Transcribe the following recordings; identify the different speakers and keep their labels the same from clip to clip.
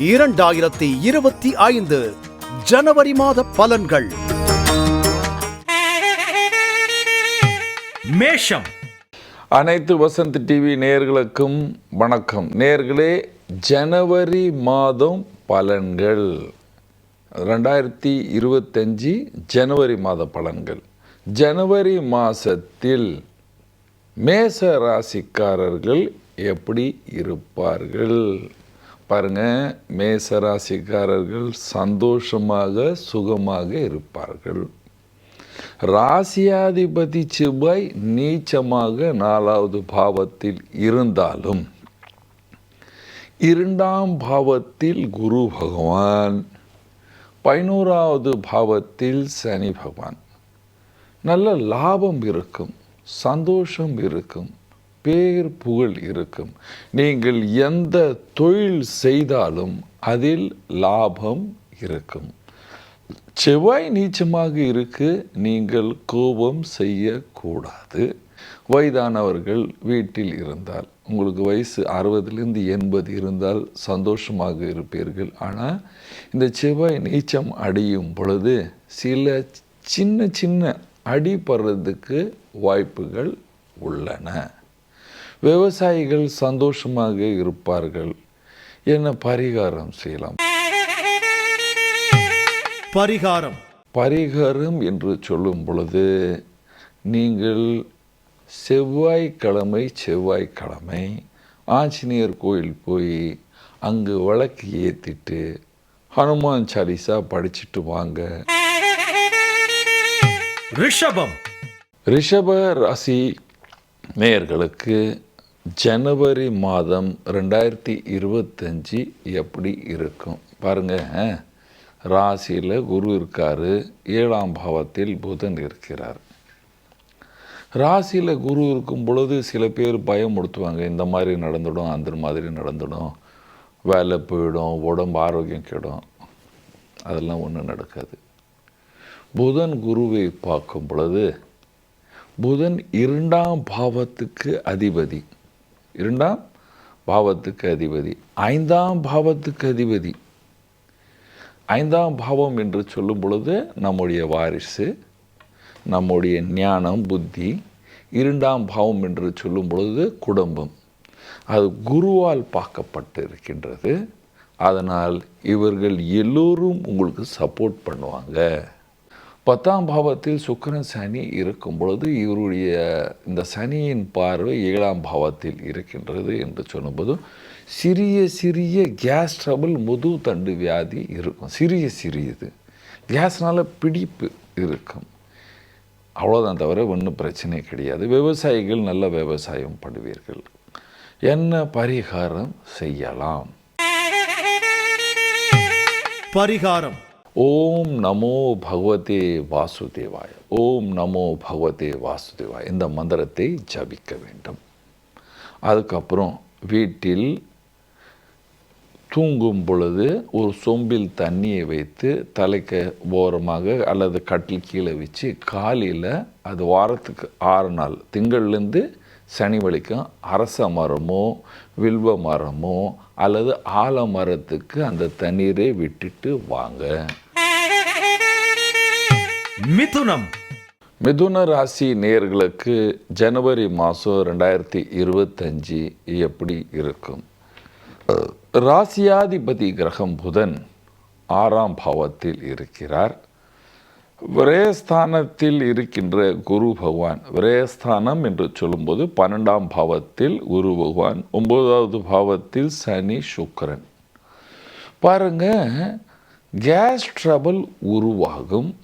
Speaker 1: இரண்டாயிரத்தி இருபத்தி ஐந்து ஜனவரி மாத பலன்கள்.
Speaker 2: மேஷம்.
Speaker 3: அனைத்து வசந்த் டிவி நேயர்களுக்கும் வணக்கம். நேயர்களே ஜனவரி மாதம் பலன்கள். ரெண்டாயிரத்தி இருபத்தஞ்சி ஜனவரி மாத பலன்கள். ஜனவரி மாதத்தில் மேச ராசிக்காரர்கள் எப்படி இருப்பார்கள்? பாருங்க மேச ராசிக்காரர்கள் சந்தோஷமாக சுகமாக இருப்பார்கள். ராசியாதிபதி செவ்வாய் நீச்சமாக நாலாவது பாவத்தில் இருந்தாலும் இரண்டாம் பாவத்தில் குரு பகவான் பதினோராவது பாவத்தில் சனி பகவான். நல்ல லாபம் இருக்கும் சந்தோஷம் இருக்கும். பேர் புகழ் இருக்கும். நீங்கள் எந்த தொழில் செய்தாலும் அதில் லாபம் இருக்கும். செவ்வாய் நீச்சமாக இருக்கு நீங்கள் கோபம் செய்யக்கூடாது. வயதானவர்கள் வீட்டில் இருந்தால் உங்களுக்கு வயசு அறுபதுலேருந்து எண்பது இருந்தால் சந்தோஷமாக இருப்பீர்கள். ஆனால் இந்த செவ்வாய் நீச்சம் அடையும் பொழுது சில சின்ன சின்ன அடிபடுறதுக்கு வாய்ப்புகள் உள்ளன. விவசாயிகள் சந்தோஷமாக இருப்பார்கள். என்ன பரிகாரம் செய்யலாம்?
Speaker 1: பரிகாரம்.
Speaker 3: பரிகாரம் என்று சொல்லும் பொழுது நீங்கள் செவ்வாய்க்கிழமை செவ்வாய்க்கிழமை ஆஞ்சநேயர் கோயில் போய் அங்கு விளக்கு ஏற்றிட்டு ஹனுமான் சாலிசா படிச்சுட்டு வாங்க.
Speaker 2: ரிஷபம்.
Speaker 3: ரிஷப ராசி நேயர்களுக்கு ஜனவரி மாதம் ரெண்டாயிரத்தி இருபத்தஞ்சி எப்படி இருக்கும்? பாருங்கள் ராசியில் குரு இருக்கார் ஏழாம் பாவத்தில் புதன் இருக்கிறார். ராசியில் குரு இருக்கும் பொழுது சில பேர் பயமுடுத்துவாங்க இந்த மாதிரி நடந்துடும் அந்த மாதிரி நடந்துடும் வேலை போயிடும் உடம்பு ஆரோக்கியம் கெடும் அதெல்லாம் ஒன்றும் நடக்காது. புதன் குருவை பார்க்கும் பொழுது புதன் இரண்டாம் பாவத்துக்கு அதிபதி. இரண்டாம் பாவத்துக்கு அதிபதி ஐந்தாம் பாவத்துக்கு அதிபதி. ஐந்தாம் பாவம் என்று சொல்லும் பொழுது நம்முடைய வாரிசு நம்முடைய ஞானம் புத்தி இரண்டாம் பாவம் என்று சொல்லும் பொழுது குடும்பம். அது குருவால் பார்க்கப்பட்டு இருக்கின்றது அதனால் இவர்கள் எல்லோரும் உங்களுக்கு சப்போர்ட் பண்ணுவாங்க. பத்தாம் பாவத்தில் சுக்கிரன் சனி இருக்கும் பொழுது இவருடைய இந்த சனியின் பார்வை ஏழாம் பாவத்தில் இருக்கின்றது என்று சொல்லும்போது சிறிய சிறிய கேஸ் ட்ரபிள் முது தண்டு வியாதி இருக்கும். சிறிய சிறியது. கேஸ்னால் பிடிப்பு இருக்கும். அவ்வளோதான் தவிர ஒன்றும் பிரச்சனை கிடையாது. விவசாயிகள் நல்ல விவசாயம் பண்ணுவீர்கள். என்ன பரிகாரம் செய்யலாம்?
Speaker 1: பரிகாரம்.
Speaker 3: ஓம் நமோ பகவதே வாசுதேவாய. ஓம் நமோ பகவதே வாசுதேவாய். இந்த மந்திரத்தை ஜபிக்க வேண்டும். அதுக்கப்புறம் வீட்டில் தூங்கும் பொழுது ஒரு சொம்பில் தண்ணியை வைத்து தலைக்கு ஓரமாக அல்லது கட்டில் கீழே வச்சு காலையில் அது வாரத்துக்கு ஆறு நாள் திங்கள்லேருந்து சனி வழிக்கும் அரச மரமோ வில்வ மரமோ அல்லது ஆலமரத்துக்கு அந்த தண்ணீரை விட்டுட்டு வாங்க.
Speaker 2: மிதுனம்.
Speaker 3: மிதுன ராசி நேயர்களுக்கு ஜனவரி மாதம் ரெண்டாயிரத்தி இருபத்தஞ்சி எப்படி இருக்கும்? ராசியாதிபதி கிரகம் புதன் ஆறாம் பாவத்தில் இருக்கிறார். விரயஸ்தானத்தில் இருக்கின்ற குரு பகவான் விரயஸ்தானம் என்று சொல்லும்போது பன்னெண்டாம் பாவத்தில் குரு பகவான் ஒன்பதாவது பாவத்தில் சனி சுக்கரன். பாருங்க கேஸ் ட்ரபிள் உருவாகும்.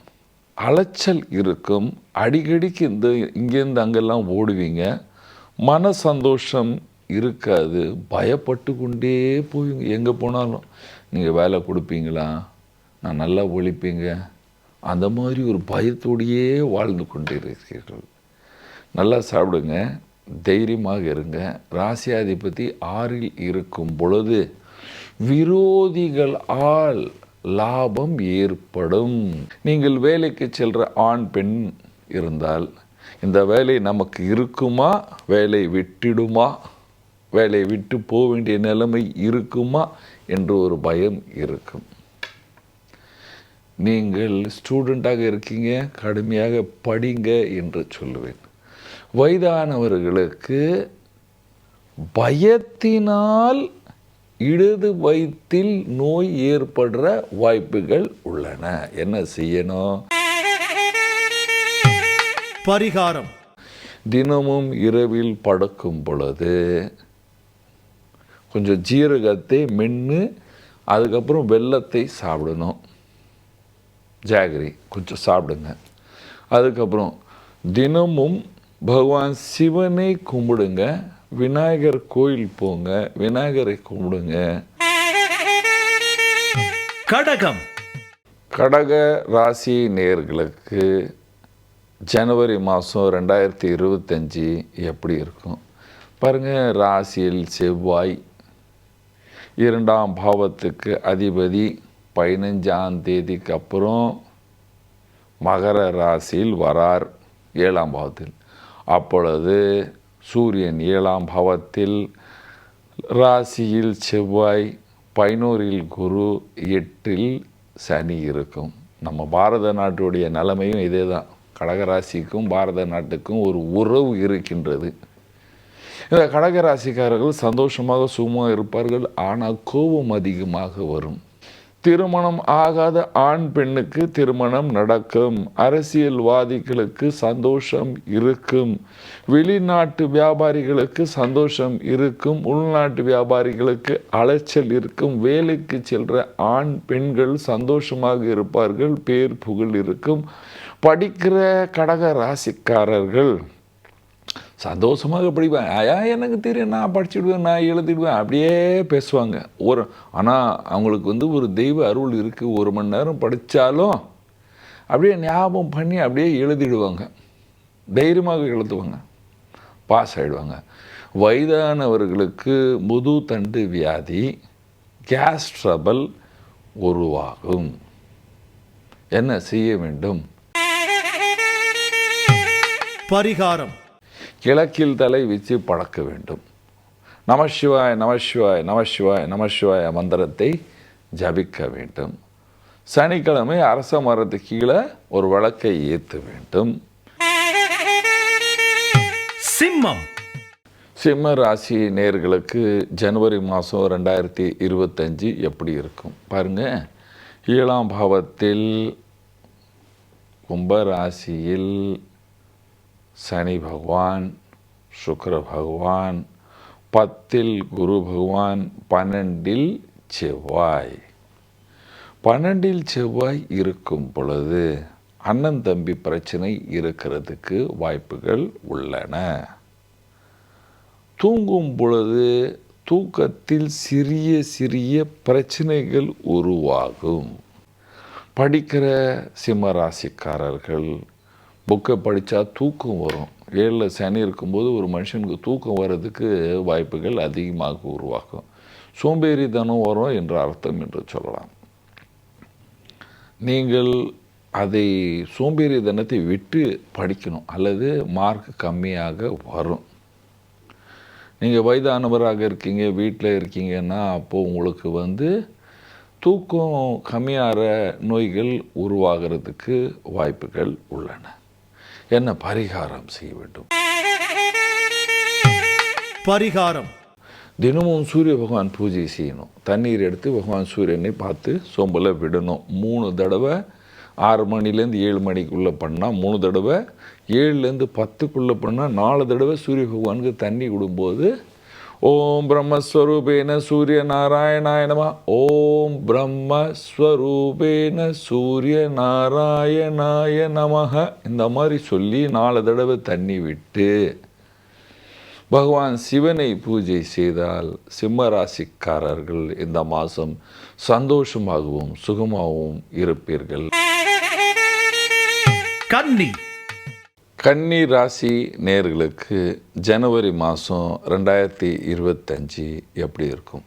Speaker 3: அலைச்சல் இருக்கும். அடிக்கடிக்கு இந்த இங்கேருந்து அங்கெல்லாம் ஓடுவீங்க. மன சந்தோஷம் இருக்காது. பயப்பட்டு கொண்டே போய் எங்கே போனாலும். நீங்கள் வேலை கொடுப்பீங்களா? நான் நல்லா ஒழிப்பீங்க. அந்த மாதிரி ஒரு பயத்தோடையே வாழ்ந்து கொண்டு இருக்கிறீர்கள். நல்லா சாப்பிடுங்க. தைரியமாக இருங்க. ராசியாதிபதி ஆறில் இருக்கும் பொழுது விரோதிகள் ஆள் லாபம் ஏற்படும். நீங்கள் வேலைக்கு செல்கிற ஆண் பெண் இருந்தால் இந்த வேலை நமக்கு இருக்குமா? வேலை விட்டிடுமா? வேலையை விட்டு போக வேண்டிய நிலைமை இருக்குமா? என்று ஒரு பயம் இருக்கும். நீங்கள் ஸ்டூடெண்ட்டாக இருக்கீங்க கடுமையாக படிங்க என்று சொல்லுவேன். வயதானவர்களுக்கு பயத்தினால் இடது வயிற்றில் நோய் ஏற்படுற வாய்ப்புகள் உள்ளன. என்ன செய்யணும்?
Speaker 1: பரிகாரம்.
Speaker 3: தினமும் இரவில் படுக்கும் பொழுது கொஞ்சம் ஜீரகத்தை மென்று அதுக்கப்புறம் வெல்லத்தை சாப்பிடணும். ஜாகரி கொஞ்சம் சாப்பிடுங்க. அதுக்கப்புறம் தினமும் பகவான் சிவனை கும்பிடுங்க. விநாயகர் கோயில் போங்க விநாயகரை கும்பிடுங்க.
Speaker 2: கடகம்.
Speaker 3: கடக ராசி நேர்களுக்கு ஜனவரி மாதம் ரெண்டாயிரத்தி இருபத்தஞ்சி எப்படி இருக்கும்? பாருங்கள் ராசியில் செவ்வாய் இரண்டாம் பாவத்துக்கு அதிபதி பதினஞ்சாம் தேதிக்கு அப்புறம் மகர ராசியில் வரார் ஏழாம் பாவத்தில். அப்பொழுது சூரியன் ஏழாம் பாவத்தில் ராசியில் செவ்வாய் பதினோரில் குரு எட்டில் சனி இருக்கும். நம்ம பாரத நாட்டுடைய நிலைமையும் இதே தான் கடகராசிக்கும் பாரத நாட்டுக்கும் ஒரு உறவு இருக்கின்றது. இந்த கடகராசிக்காரர்கள் சந்தோஷமாக சுகமாக இருப்பார்கள் ஆனால் கோபம் அதிகமாக வரும். திருமணம் ஆகாத ஆண் பெண்ணுக்கு திருமணம் நடக்கும். அரசியல்வாதிகளுக்கு சந்தோஷம் இருக்கும். வெளிநாட்டு வியாபாரிகளுக்கு சந்தோஷம் இருக்கும். உள்நாட்டு வியாபாரிகளுக்கு அலைச்சல் இருக்கும். வேலைக்கு செல்ற ஆண் பெண்கள் சந்தோஷமாக இருப்பார்கள். பேர் புகழ் இருக்கும். படிக்கிற கடக ராசிக்காரர்கள் சந்தோஷமாக படிப்பேன். ஐயா எனக்கு தெரியும்? நான் படிச்சுடுவேன் நான் எழுதிடுவேன். அப்படியே பேசுவாங்க. ஒரு ஆனால் அவங்களுக்கு வந்து ஒரு தெய்வ அருள் இருக்குது ஒரு மணி நேரம் படித்தாலும் அப்படியே ஞாபகம் பண்ணி அப்படியே எழுதிடுவாங்க. தைரியமாக எழுதுவாங்க. பாஸ் ஆகிடுவாங்க வயதானவர்களுக்கு முது தண்டு வியாதி கேஸ் ட்ரபல் உருவாகும். என்ன செய்ய வேண்டும்?
Speaker 1: பரிகாரம்.
Speaker 3: கிழக்கில் தலை வச்சு பழக்க வேண்டும். நமசிவாய் நமசிவாய் நமசிவாய் நமசிவாய மந்திரத்தை ஜபிக்க வேண்டும். சனிக்கிழமை அரச மரத்து கீழே ஒரு விளக்கை ஏற்ற வேண்டும்.
Speaker 2: சிம்மம்.
Speaker 3: சிம்ம ராசி நேர்களுக்கு ஜனவரி மாதம் ரெண்டாயிரத்தி இருபத்தஞ்சி எப்படி இருக்கும்? பாருங்க. ஏழாம் பாவத்தில் கும்ப ராசியில் சனி பகவான் சுக்கர பகவான் பத்தில் குரு பகவான் பன்னெண்டில் செவ்வாய். பன்னெண்டில் செவ்வாய் இருக்கும் பொழுது அண்ணன் தம்பி பிரச்சனை இருக்கிறதுக்கு வாய்ப்புகள் உள்ளன. தூங்கும் பொழுது தூக்கத்தில் சிறிய சிறிய பிரச்சனைகள் உருவாகும். படிக்கிற சிம்ம ராசிக்காரர்கள் புக்கை படித்தா தூக்கம் வரும். ஏழில் சனி இருக்கும்போது ஒரு மனுஷனுக்கு தூக்கம் வர்றதுக்கு வாய்ப்புகள் அதிகமாக உருவாகும். சோம்பேறித்தனம் வரும் என்ற அர்த்தம் என்று சொல்லலாம். நீங்கள் அதை சோம்பேறித்தனத்தை விட்டு படிக்கணும். அல்லது மார்க் கம்மியாக வரும். நீங்கள் வயதானவராக இருக்கீங்க வீட்டில் இருக்கீங்கன்னா அப்போது உங்களுக்கு வந்து தூக்கம் கம்மியாகிற நோய்கள் உருவாகிறதுக்கு வாய்ப்புகள் உள்ளன. என்ன பரிகாரம் செய்ய வேண்டும்?
Speaker 1: பரிகாரம்.
Speaker 3: தினமும் சூரிய பகவான் பூஜை செய்யணும். தண்ணீர் எடுத்து பகவான் சூரியனை பார்த்து சோம்பலை விடணும். மூணு தடவை ஆறு மணிலேருந்து ஏழு மணிக்குள்ளே பண்ணால் மூணு தடவை ஏழுலேருந்து பத்துக்குள்ளே பண்ணால் நாலு தடவை சூரிய பகவானுக்கு தண்ணி விடும்போது ஓம் பிரம்மஸ்வரூபேன சூரிய நாராயணாய நம. ஓம் பிரம்மஸ்வரூபேன சூரிய நாராயணாய நமக இந்த மாதிரி சொல்லி நாலு தடவை தண்ணி விட்டு பகவான் சிவனை பூஜை செய்தால் சிம்ம ராசிக்காரர்கள் இந்த மாதம் சந்தோஷமாகவும் சுகமாகவும் இருப்பீர்கள்.
Speaker 2: கன்னி.
Speaker 3: கன்னி ராசி நேர்களுக்கு ஜனவரி மாதம் ரெண்டாயிரத்தி இருபத்தஞ்சி எப்படி இருக்கும்?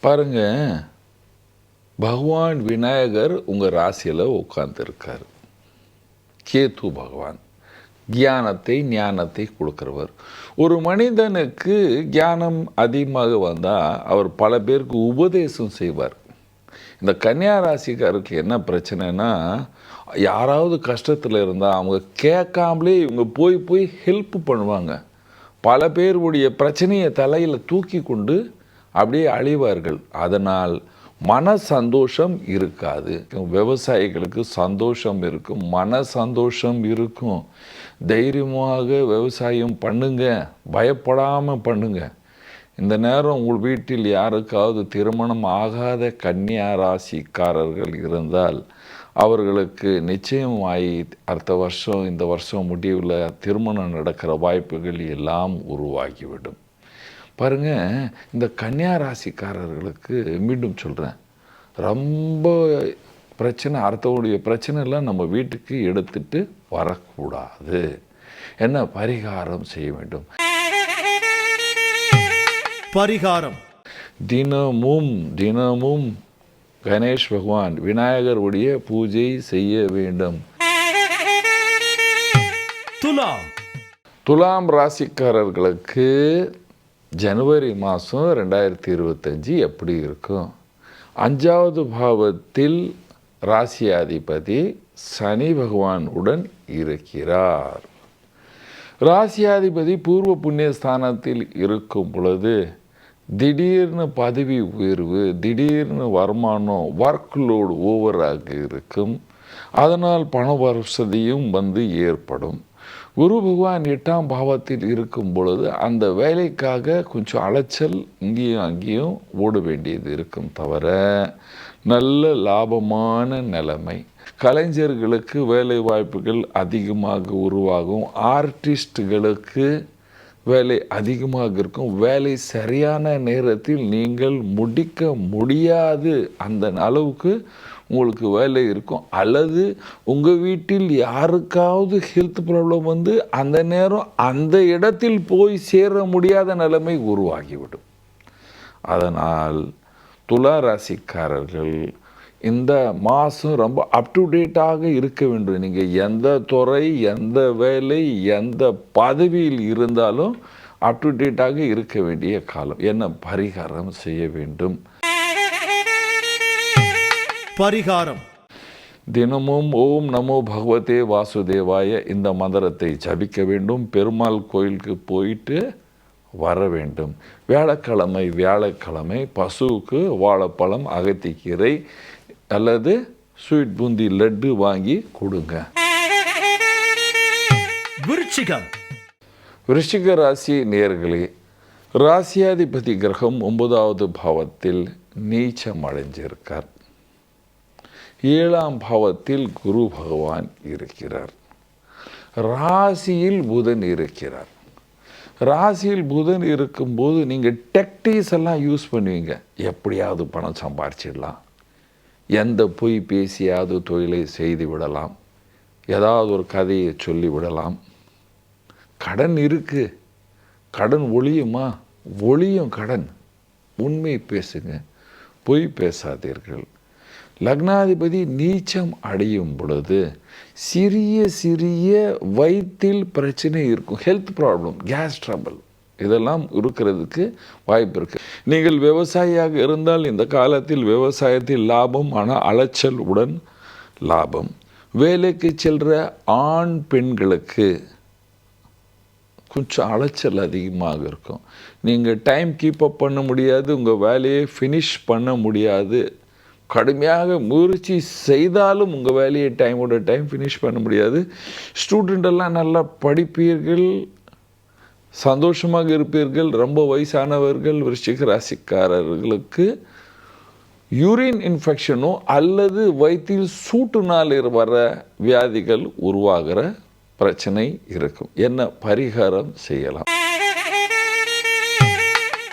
Speaker 3: பாருங்க பகவான் விநாயகர் உங்கள் ராசியில் உட்காந்துருக்கார் கேத்து பகவான் கியானத்தை ஞானத்தை கொடுக்குறவர். ஒரு மனிதனுக்கு ஞானம் அதிகமாக வந்தால் அவர் பல பேருக்கு உபதேசம் செய்வார். இந்த கன்னியா ராசிக்காருக்கு என்ன பிரச்சனைனா யாராவது கஷ்டத்தில் இருந்தால் அவங்க கேட்காமலே இவங்க போய் போய் ஹெல்ப் பண்ணுவாங்க. பல பேருடைய பிரச்சனையை தலையில் தூக்கி கொண்டு அப்படியே அழிவார்கள். அதனால் மன சந்தோஷம் இருக்காது. விவசாயிகளுக்கு சந்தோஷம் இருக்கும் மன சந்தோஷம் இருக்கும். தைரியமாக விவசாயம் பண்ணுங்க பயப்படாமல் பண்ணுங்கள் இந்த நேரம் உங்கள் வீட்டில் யாருக்காவது திருமணம் ஆகாத கன்னியா ராசிக்காரர்கள் இருந்தால் அவர்களுக்கு நிச்சயம் ஆகி அடுத்த வருஷம் இந்த வருஷம் முடிவில் திருமணம் நடக்கிற வாய்ப்புகள் எல்லாம் உருவாகிவிடும். பாருங்கள் இந்த கன்னியா ராசிக்காரர்களுக்கு மீண்டும் சொல்கிறேன் ரொம்ப பிரச்சனை அடுத்தவுடைய பிரச்சனை எல்லாம் நம்ம வீட்டுக்கு எடுத்துட்டு வரக்கூடாது. என்ன? பரிகாரம் செய்ய வேண்டும்.
Speaker 1: பரிகாரம்.
Speaker 3: தினமும் தினமும் கணேஷ் பகவான் விநாயகருடைய பூஜை செய்ய வேண்டும்.
Speaker 2: துலாம்.
Speaker 3: துலாம் ராசிக்காரர்களுக்கு ஜனவரி மாதம் ரெண்டாயிரத்தி இருபத்தஞ்சி எப்படி இருக்கும்? அஞ்சாவது பாவத்தில் ராசியாதிபதி சனி பகவான் உடன் இருக்கிறார். ராசியாதிபதி பூர்வ புண்ணிய ஸ்தானத்தில் இருக்கும் பொழுது திடீர்னு பதவி உயர்வு திடீர்னு வருமானம் ஒர்க் லோடு ஓவராக இருக்கும். அதனால் பண வசதியும் வந்து ஏற்படும். குரு பகவான் எட்டாம் பாவத்தில் இருக்கும் பொழுது அந்த வேலைக்காக கொஞ்சம் அலைச்சல் இங்கேயும் அங்கேயும் ஓட வேண்டியது இருக்கும் தவிர நல்ல லாபமான நிலைமை. கலைஞர்களுக்கு வேலை வாய்ப்புகள் அதிகமாக உருவாகும். ஆர்டிஸ்ட்டுகளுக்கு வேலை அதிகமாக இருக்கும். வேலை சரியான நேரத்தில் நீங்கள் முடிக்க முடியாது. அந்த அளவுக்கு உங்களுக்கு வேலை இருக்கும். அல்லது உங்கள் வீட்டில் யாருக்காவது ஹெல்த் ப்ராப்ளம் வந்து அந்த நேரம் அந்த இடத்தில் போய் சேர முடியாத நிலைமை உருவாகிவிடும். அதனால் துலா ராசிக்காரர்கள் இந்த மாதம் ரொம்ப அப் டு டேட்டாக இருக்க வேண்டும். நீங்கள் எந்த துறை எந்த வேலை எந்த பதவியில் இருந்தாலும் அப் டு டேட்டாக இருக்க வேண்டிய காலம். என்ன பரிகாரம் செய்ய வேண்டும்?
Speaker 1: பரிகாரம்.
Speaker 3: தினமும் ஓம் நமோ பகவதே வாசுதேவாய இந்த மந்திரத்தை ஜபிக்க வேண்டும். பெருமாள் கோயிலுக்கு போயிட்டு வர வேண்டும். வியாழக்கிழமை வியாழக்கிழமை பசுவுக்கு வாழைப்பழம் அகத்திக்கீரை அல்லது ஸ்வீட் பூந்தி லட்டு வாங்கி கொடுங்க.
Speaker 2: விருச்சிகம்.
Speaker 3: விருச்சிக ராசி நேர்களே ராசியாதிபதி கிரகம் ஒன்பதாவது பாவத்தில் நீச்சம் அடைஞ்சிருக்கார் ஏழாம் பாவத்தில் குரு பகவான் இருக்கிறார். ராசியில் புதன் இருக்கிறார். ராசியில் புதன் இருக்கும்போது நீங்கள் டெக்டிஸ் எல்லாம் யூஸ் பண்ணுவீங்க. எப்படியாவது பணம் சம்பாரிச்சிடலாம். எந்த பொய் பேசியாவது தொழிலை செய்து விடலாம். ஏதாவது ஒரு கதையை சொல்லி விடலாம். கடன் இருக்குது கடன் ஒளியுமா? ஒளியும் கடன். உண்மை பேசுங்க. பொய் பேசாதீர்கள். லக்னாதிபதி நீச்சம் அடையும் பொழுது சிறிய சிறிய வயிற்றில் பிரச்சனை இருக்கும். ஹெல்த் ப்ராப்ளம் கேஸ் ட்ரபிள் இதெல்லாம் இருக்கிறதுக்கு வாய்ப்பு இருக்குது நீங்கள் விவசாயியாக இருந்தால் இந்த காலத்தில் விவசாயத்தில் லாபம் ஆனால் அலைச்சல் உடன் லாபம். வேலைக்கு செல்கிற ஆண் பெண்களுக்கு கொஞ்சம் அலைச்சல் அதிகமாக இருக்கும். நீங்கள் டைம் கீப் அப் பண்ண முடியாது உங்கள் வேலையை ஃபினிஷ் பண்ண முடியாது. கடுமையாக முயற்சி செய்தாலும் உங்கள் வேலையை டைமோட டைம் ஃபினிஷ் பண்ண முடியாது. ஸ்டூடெண்டெல்லாம் நல்லா படிப்பீர்கள் சந்தோஷமாக இருப்பீர்கள். ரொம்ப வயசானவர்கள் விருச்சிக ராசிக்காரர்களுக்கு யூரின் இன்ஃபெக்ஷனோ அல்லது வயிற்றில் சூட்டுனால் வர வியாதிகள் உருவாகிற பிரச்சனை இருக்கும். என்ன பரிகாரம் செய்யலாம்?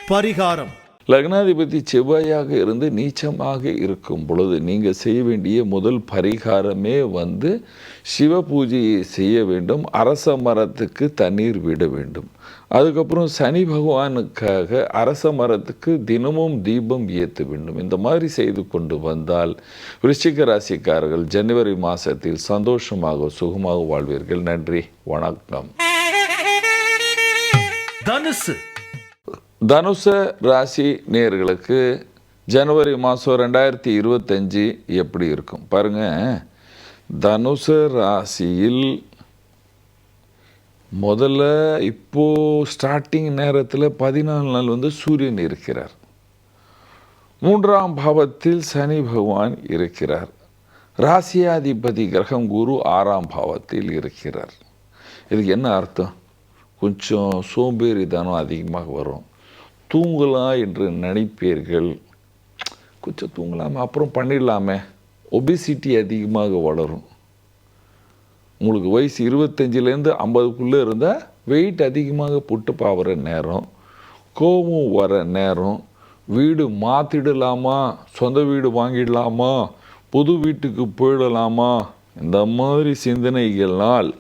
Speaker 1: பரிகாரம்.
Speaker 3: லக்னாதிபதி செவ்வாயாக இருந்து நீச்சமாக இருக்கும் பொழுது நீங்கள் செய்ய வேண்டிய முதல் பரிகாரமே வந்து சிவ பூஜையை செய்ய வேண்டும். அரச மரத்துக்கு தண்ணீர் விட வேண்டும். அதுக்கப்புறம் சனி பகவானுக்காக அரச மரத்துக்கு தினமும் தீபம் ஏற்ற வேண்டும். இந்த மாதிரி செய்து கொண்டு வந்தால் விருச்சிக ராசிக்காரர்கள் ஜனவரி மாதத்தில் சந்தோஷமாக சுகமாக வாழ்வீர்கள். நன்றி வணக்கம்.
Speaker 2: தனுசு.
Speaker 3: தனுச ராசி நேர்களுக்கு ஜனவரி மாதம் ரெண்டாயிரத்தி இருபத்தஞ்சி எப்படி இருக்கும்? பாருங்கள் தனுச ராசியில் முதல்ல இப்போது ஸ்டார்டிங் நேரத்தில் பதினாலு நாள் வந்து சூரியன் இருக்கிறார். மூன்றாம் பாவத்தில் சனி பகவான் இருக்கிறார். ராசியாதிபதி கிரகம் குரு ஆறாம் பாவத்தில் இருக்கிறார். இதுக்கு என்ன அர்த்தம்? கொஞ்சம் சோம்பேறித்தனம் அதிகமாக வரும். தூங்கலாம் என்று நினைப்பீர்கள். கொஞ்சம் தூங்கலாமே அப்புறம் பண்ணிடலாமே. ஒபிசிட்டி அதிகமாக வளரும். உங்களுக்கு வயசு இருபத்தஞ்சிலேருந்து ஐம்பதுக்குள்ளே இருந்தால் வெயிட் அதிகமாக புட்டு பாவுற நேரம் கோபம் வர நேரம் வீடு மாற்றிடலாமா சொந்த வீடு வாங்கிடலாமா புது வீட்டுக்கு போயிடலாமா இந்த மாதிரி சிந்தனைகளால்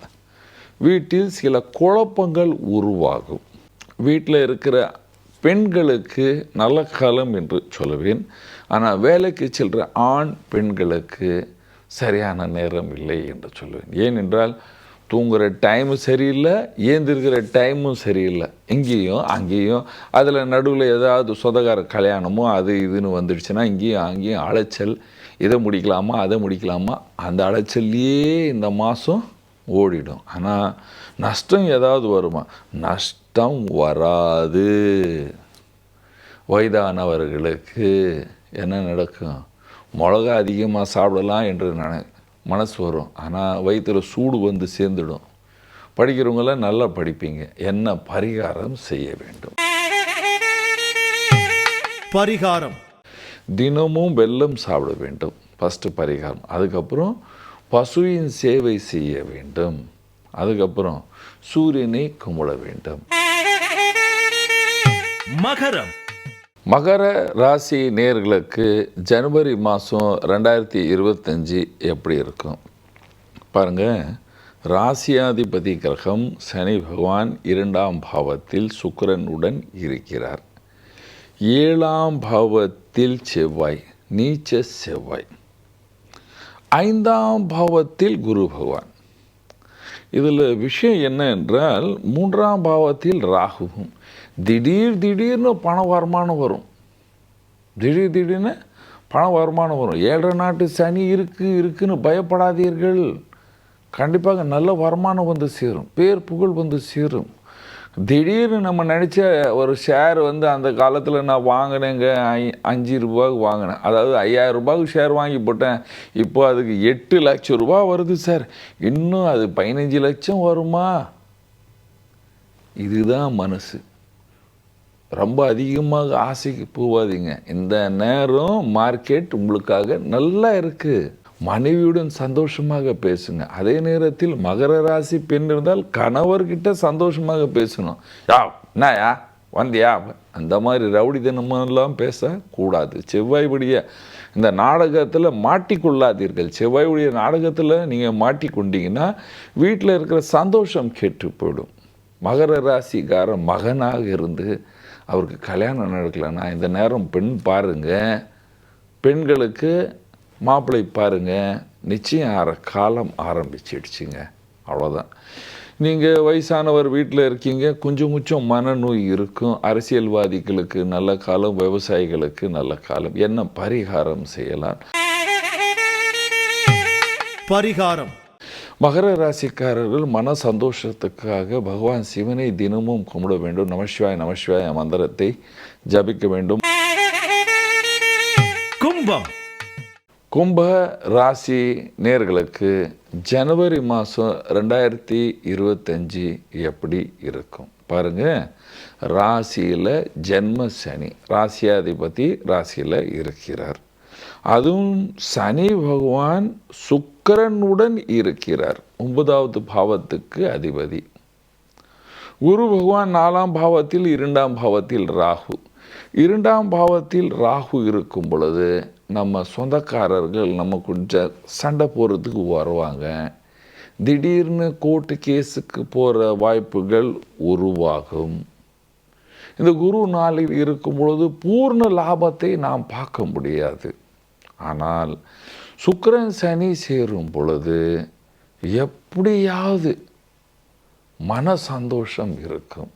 Speaker 3: வீட்டில் சில குழப்பங்கள் உருவாகும். வீட்டில் இருக்கிற பெண்களுக்கு நல்ல காலம் என்று சொல்லுவேன். ஆனால் வேலைக்கு செல்கிற ஆண் பெண்களுக்கு சரியான நேரம் இல்லை என்று சொல்லுவேன். ஏனென்றால் தூங்குகிற டைமும் சரியில்லை ஏந்திருக்கிற டைமும் சரியில்லை. இங்கேயும் அங்கேயும். அதில் நடுவில் ஏதாவது சொந்தக்கார கல்யாணமோ அது இதுன்னு வந்துடுச்சுன்னா இங்கேயும் அங்கேயும் அலைச்சல். இதை முடிக்கலாமா அதை முடிக்கலாமா? அந்த அலைச்சல்லையே இந்த மாதம் ஓடிடும். ஆனால் நஷ்டம் ஏதாவது வருமா? நஷ்டம் வராது. வயதானவர்களுக்கு என்ன நடக்கும்? மிளகா அதிகமாக சாப்பிடலாம் என்று நினை மனசு வரும். ஆனால் வயிற்றுல சூடு வந்து சேர்ந்துடும். படிக்கிறவங்களாம் நல்லா படிப்பீங்க. என்ன பரிகாரம் செய்ய வேண்டும்?
Speaker 1: பரிகாரம்.
Speaker 3: தினமும் வெல்லம் சாப்பிட வேண்டும். ஃபஸ்ட்டு பரிகாரம். அதுக்கப்புறம் பசுவின் சேவை செய்ய வேண்டும். அதுக்கப்புறம் சூரியனை கும்பிட வேண்டும்.
Speaker 2: மகரம்.
Speaker 3: மகர ராசி நேர்களுக்கு ஜனவரி மாதம் ரெண்டாயிரத்தி இருபத்தஞ்சி எப்படி இருக்கும்? பாருங்க ராசியாதிபதி கிரகம் சனி பகவான் இரண்டாம் பாவத்தில் சுக்கரனுடன் இருக்கிறார். ஏழாம் பாவத்தில் செவ்வாய் நீச்ச செவ்வாய். ஐந்தாம் பாவத்தில் குரு பகவான். இதில் விஷயம் என்ன என்றால் மூன்றாம் பாவத்தில் ராகுவும் திடீர் திடீர்னு பண வருமானம் வரும். திடீர் திடீர்னு பண வருமானம் வரும். ஏழரை நாட்டு சனி இருக்குது இருக்குன்னு பயப்படாதீர்கள். கண்டிப்பாக நல்ல வருமானம் வந்து சேரும். பேர் புகழ் வந்து சேரும். திடீர்னு நம்ம நினச்ச ஒரு ஷேர் வந்து அந்த காலத்தில் நான் வாங்கினேங்க ஐ அஞ்சு ரூபாய்க்கு வாங்கினேன். அதாவது ஐயாயிரம் ரூபாய்க்கு ஷேர் வாங்கி போட்டேன். இப்போ அதுக்கு எட்டு லட்சம் ரூபாய் வருது சார் இன்னும் அது பதினஞ்சு லட்சம் வருமா? இதுதான் மனசு. ரொம்ப அதிகமாக ஆசைக்கு போகாதீங்க இந்த நேரம் மார்க்கெட் உங்களுக்காக நல்லா இருக்குது மனைவியுடன் சந்தோஷமாக பேசுங்க. அதே நேரத்தில் மகர ராசி பெண் இருந்தால் கணவர்கிட்ட சந்தோஷமாக பேசணும். யா என்னயா வந்தியா? அந்த மாதிரி ரவுடி தினமெல்லாம் பேசக்கூடாது. செவ்வாய்படிய இந்த நாடகத்தில் மாட்டிக்கொள்ளாதீர்கள். செவ்வாயுடைய நாடகத்தில் நீங்கள் மாட்டிக்கொண்டீங்கன்னா வீட்டில் இருக்கிற சந்தோஷம் கெட்டு போயிடும் மகர ராசிக்கார மகனாக இருந்து அவருக்கு கல்யாணம் நடக்கலைன்னா இந்த நேரம் பெண் பாருங்கள் பெண்களுக்கு மாப்பிள்ளை பாருங்க. நிச்சயம் ஆற காலம் ஆரம்பிச்சிடுச்சுங்க. அவ்வளோதான் நீங்கள் வயசானவர் வீட்டில் இருக்கீங்க. கொஞ்சம் கொஞ்சம் மனநோய் இருக்கும். அரசியல்வாதிகளுக்கு நல்ல காலம் விவசாயிகளுக்கு நல்ல காலம். என்ன பரிகாரம் செய்யலாம்?
Speaker 1: பரிகாரம்.
Speaker 3: மகர ராசிக்காரர்கள் மன சந்தோஷத்துக்காக பகவான் சிவனை தினமும் கும்பிட வேண்டும். நமசிவாய நமசிவாய மந்திரத்தை ஜபிக்க வேண்டும்.
Speaker 2: கும்பம்.
Speaker 3: கும்ப ராசி நேர்களுக்கு ஜனவரி மாதம் ரெண்டாயிரத்தி இருபத்தஞ்சி எப்படி இருக்கும்? பாருங்க. ராசியில் ஜென்ம சனி ராசியாதிபதி ராசியில் இருக்கிறார். அதுவும் சனி பகவான் சுக்கரனுடன் இருக்கிறார். ஒன்பதாவது பாவத்துக்கு அதிபதி. குரு பகவான் நாலாம் பாவத்தில் இரண்டாம் பாவத்தில் ராகு. இரண்டாம் பாவத்தில் ராகு இருக்கும் பொழுது நம்ம சொந்தக்காரர்கள் நம்ம கொஞ்சம் சண்டை போடுறதுக்கு வருவாங்க. திடீர்னு கோர்ட்டு கேஸுக்கு போகிற வாய்ப்புகள் உருவாகும். இந்த குரு நாளில் இருக்கும் பொழுது பூர்ண லாபத்தை நாம் பார்க்க முடியாது. ஆனால் சுக்கரன் சனி சேரும் பொழுது எப்படியாவது மன சந்தோஷம் இருக்கும்.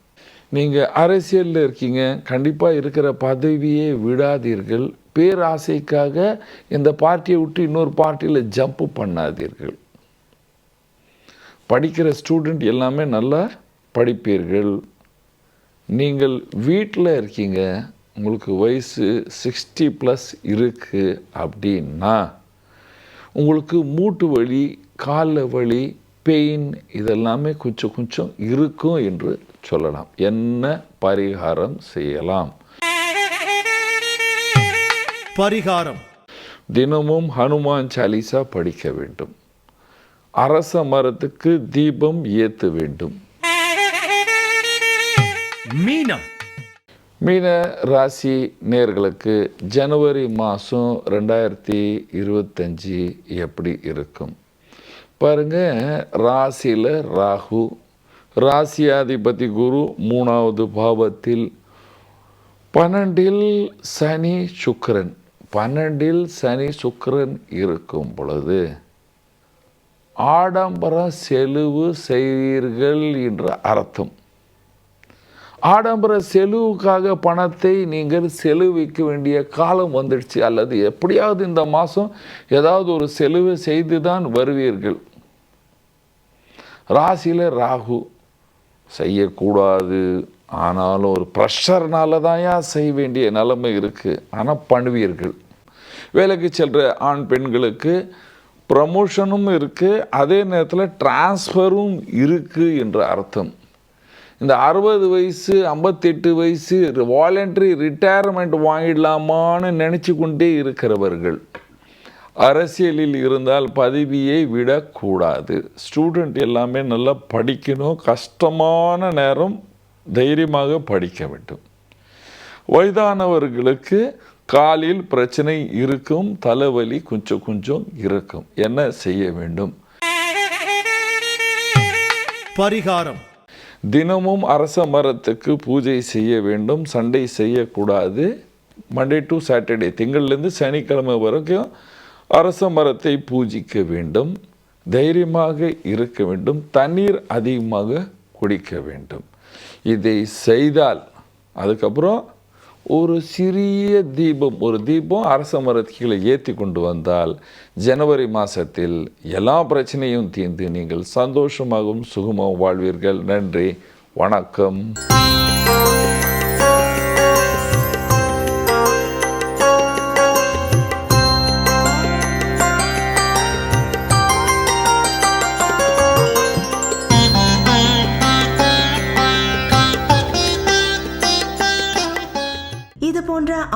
Speaker 3: நீங்கள் அரசியலில் இருக்கீங்க கண்டிப்பாக இருக்கிற பதவியே விடாதீர்கள். பேராசைக்காக இந்த பார்ட்டியை விட்டு இன்னொரு பார்ட்டியில் ஜம்ப் பண்ணாதீர்கள். படிக்கிற ஸ்டூடெண்ட் எல்லாமே நல்லா படிப்பீர்கள். நீங்கள் வீட்டில் இருக்கீங்க உங்களுக்கு வயசு சிக்ஸ்டி ப்ளஸ் இருக்குது அப்படின்னா உங்களுக்கு மூட்டு வலி காலில் வலி பெயின் இதெல்லாமே கொஞ்சம் கொஞ்சம் இருக்கும் என்று சொல்லலாம். என்ன பரிகாரம் செய்யலாம்?
Speaker 1: பரிகாரம்.
Speaker 3: தினமும் ஹனுமான் சாலிசா படிக்க வேண்டும். அரச மரத்துக்கு தீபம் ஏற்ற வேண்டும்.
Speaker 2: மீனம்.
Speaker 3: மீன ராசி நேர்களுக்கு ஜனவரி மாதம் ரெண்டாயிரத்தி இருபத்தஞ்சி எப்படி இருக்கும்? பாருங்கள் ராசியில் ராகு. ராசியாதிபதி குரு மூணாவது பாவத்தில் பன்னெண்டில் சனி சுக்கரன். பன்னெண்டில் சனி சுக்கரன் இருக்கும் பொழுது ஆடம்பர செலவு செய்வீர்கள் என்ற அர்த்தம். ஆடம்பர செலவுக்காக பணத்தை நீங்கள் செலவிக்க வேண்டிய காலம் வந்துடுச்சு. அல்லது எப்படியாவது இந்த மாதம் ஏதாவது ஒரு செலவு செய்து தான் வருவீர்கள். ராசியில் ராகு செய்யக்கூடாது. ஆனாலும் ஒரு ப்ரெஷர்னால தான் செய்ய வேண்டிய நிலைமை இருக்குது ஆனால் பண்ணுவீர்கள். வேலைக்கு செல்கிற ஆண் பெண்களுக்கு ப்ரமோஷனும் இருக்குது அதே நேரத்தில் டிரான்ஸ்ஃபரும் இருக்குது என்ற அர்த்தம். இந்த அறுபது வயசு ஐம்பத்தெட்டு வயசு வாலண்டரி ரிட்டையர்மெண்ட் வாங்கிடலாமான்னு நினச்சி கொண்டே இருக்கிறவர்கள் அரசியலில் இருந்தால் பதவியை விடக்கூடாது. ஸ்டூடெண்ட் எல்லாமே நல்லா படிக்கணும் கஷ்டமான நேரம் தைரியமாக படிக்க வேண்டும். வயதானவர்களுக்கு காலில் பிரச்சனை இருக்கும் தலைவலி கொஞ்சம் கொஞ்சம் இருக்கும். என்ன செய்ய வேண்டும்?
Speaker 1: பரிகாரம்.
Speaker 3: தினமும் அரச மரத்துக்கு பூஜை செய்ய வேண்டும் சண்டை செய்யக்கூடாது. மண்டே டு சாட்டர்டே திங்கள்லேருந்து சனிக்கிழமை வரைக்கும் அரச மரத்தை பூஜிக்க வேண்டும் தைரியமாக இருக்க வேண்டும் தண்ணீர் அதிகமாக குடிக்க வேண்டும். இதை செய்தால் அதுக்கப்புறம் ஒரு சிறிய தீபம் ஒரு தீபம் அரச மரத்துகளை ஏற்றி கொண்டு வந்தால் ஜனவரி மாதத்தில் எல்லா பிரச்சனையும் தீர்ந்து நீங்கள் சந்தோஷமாகவும் சுகமாகவும் வாழ்வீர்கள். நன்றி. வணக்கம்.